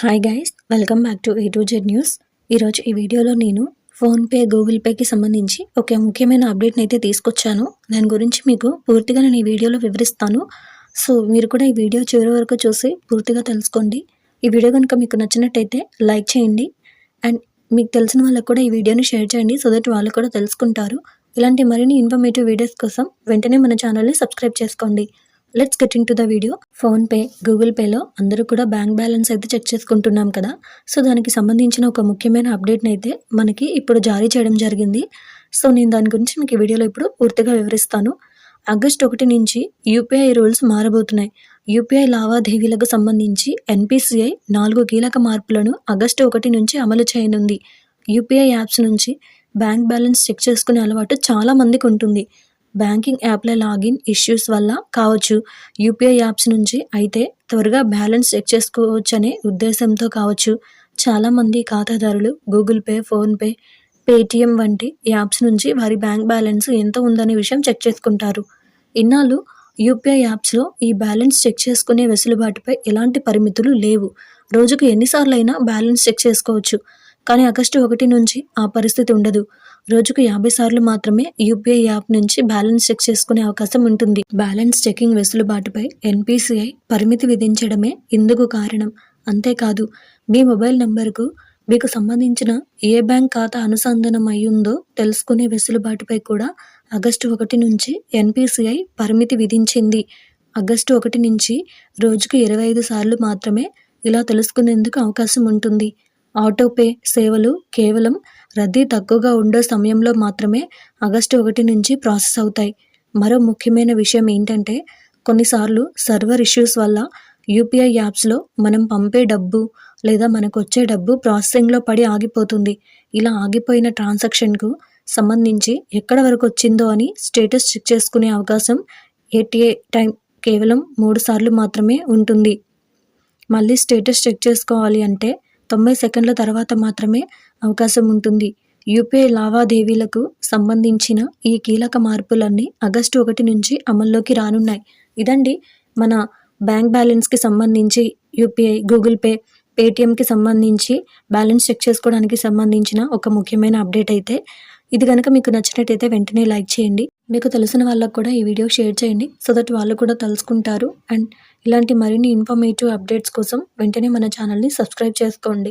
Hi guys welcome back to A to Z news ఈరోజు ఈ వీడియోలో నేను ఫోన్పే గూగుల్ పేకి సంబంధించి ఒక ముఖ్యమైన అప్డేట్ని అయితే తీసుకొచ్చాను. దాని గురించి మీకు పూర్తిగా నేను ఈ వీడియోలో వివరిస్తాను. సో మీరు కూడా ఈ వీడియో చివరి వరకు చూసి పూర్తిగా తెలుసుకోండి. ఈ వీడియో కనుక మీకు నచ్చినట్టయితే లైక్ చేయండి. అండ్ మీకు తెలిసిన వాళ్ళకు కూడా ఈ వీడియోని షేర్ చేయండి సో దట్ వాళ్ళు కూడా తెలుసుకుంటారు. ఇలాంటి మరిన్ని ఇన్ఫర్మేటివ్ వీడియోస్ కోసం వెంటనే మన ఛానల్ని సబ్స్క్రైబ్ చేసుకోండి. Let's get into the video PhonePe Google పేలో అందరూ కూడా బ్యాంక్ బ్యాలెన్స్ అయితే చెక్ చేసుకుంటున్నాం కదా. సో దానికి సంబంధించిన ఒక ముఖ్యమైన అప్డేట్ని అయితే మనకి ఇప్పుడు జారీ చేయడం జరిగింది. సో నేను దాని గురించి మీకు ఈ వీడియోలో ఇప్పుడు పూర్తిగా వివరిస్తాను. ఆగస్ట్ ఒకటి నుంచి యూపీఐ రూల్స్ మారబోతున్నాయి. యూపీఐ లావాదేవీలకు సంబంధించి ఎన్పిసిఐ నాలుగు కీలక మార్పులను ఆగస్టు ఒకటి నుంచి అమలు చేయనుంది. యూపీఐ యాప్స్ నుంచి బ్యాంక్ బ్యాలెన్స్ చెక్ చేసుకునే అలవాటు చాలా మందికి ఉంటుంది. బ్యాంకింగ్ యాప్ల లాగిన్ ఇష్యూస్ వల్ల కావచ్చు. యూపీఐ యాప్స్ నుంచి అయితే త్వరగా బ్యాలెన్స్ చెక్ చేసుకోవచ్చనే ఉద్దేశంతో కావచ్చు. చాలామంది ఖాతాదారులు గూగుల్ పే ఫోన్పే పేటిఎం వంటి యాప్స్ నుంచి వారి బ్యాంక్ బ్యాలెన్స్ ఎంత ఉందనే విషయం చెక్ చేసుకుంటారు. ఇన్నాళ్ళు యూపీఐ యాప్స్లో ఈ బ్యాలెన్స్ చెక్ చేసుకునే వెసులుబాటుపై ఎలాంటి పరిమితులు లేవు. రోజుకు ఎన్నిసార్లు అయినా బ్యాలెన్స్ చెక్ చేసుకోవచ్చు. కానీ ఆగస్టు ఒకటి నుంచి ఆ పరిస్థితి ఉండదు. రోజుకు యాభై సార్లు మాత్రమే యూపీఐ యాప్ నుంచి బ్యాలెన్స్ చెక్ చేసుకునే అవకాశం ఉంటుంది. బ్యాలెన్స్ చెకింగ్ వెసులుబాటుపై ఎన్పిసిఐ పరిమితి విధించడమే ఇందుకు కారణం. అంతేకాదు మీ మొబైల్ నంబర్కు మీకు సంబంధించిన ఏ బ్యాంక్ ఖాతా అనుసంధానం అయ్యిందో తెలుసుకునే వెసులుబాటుపై కూడా ఆగస్టు ఒకటి నుంచి ఎన్పిసిఐ పరిమితి విధించింది. ఆగస్టు ఒకటి నుంచి రోజుకు ఇరవై ఐదు సార్లు మాత్రమే ఇలా తెలుసుకునేందుకు అవకాశం ఉంటుంది. ఆటోపే సేవలు కేవలం రద్దీ తక్కువగా ఉండే సమయంలో మాత్రమే ఆగస్టు ఒకటి నుంచి ప్రాసెస్ అవుతాయి. మరో ముఖ్యమైన విషయం ఏంటంటే కొన్నిసార్లు సర్వర్ ఇష్యూస్ వల్ల యూపీఐ యాప్స్లో మనం పంపే డబ్బు లేదా మనకు వచ్చే డబ్బు ప్రాసెసింగ్లో పడి ఆగిపోతుంది. ఇలా ఆగిపోయిన ట్రాన్సాక్షన్కు సంబంధించి ఎక్కడ వరకు వచ్చిందో అని స్టేటస్ చెక్ చేసుకునే అవకాశం ఏటీఏ టైం కేవలం మూడు సార్లు మాత్రమే ఉంటుంది. మళ్ళీ స్టేటస్ చెక్ చేసుకోవాలి అంటే తొంభై సెకండ్ల తర్వాత మాత్రమే అవకాశం ఉంటుంది. యూపీఐ లావాదేవీలకు సంబంధించిన ఈ కీలక మార్పులన్నీ ఆగస్టు ఒకటి నుంచి అమల్లోకి రానున్నాయి. ఇదండి మన బ్యాంక్ బ్యాలెన్స్కి సంబంధించి యూపీఐ గూగుల్ పే పేటిఎంకి సంబంధించి బ్యాలెన్స్ చెక్ చేసుకోవడానికి సంబంధించిన ఒక ముఖ్యమైన అప్డేట్ అయితే ఇది కనుక మీకు నచ్చినట్టయితే వెంటనే లైక్ చేయండి. మీకు తెలిసిన వాళ్ళకు కూడా ఈ వీడియో షేర్ చేయండి సో దట్ వాళ్ళు కూడా తెలుసుకుంటారు. అండ్ ఇలాంటి మరిన్ని ఇన్ఫర్మేటివ్ అప్డేట్స్ కోసం వెంటనే మన ఛానల్ని సబ్స్క్రైబ్ చేసుకోండి.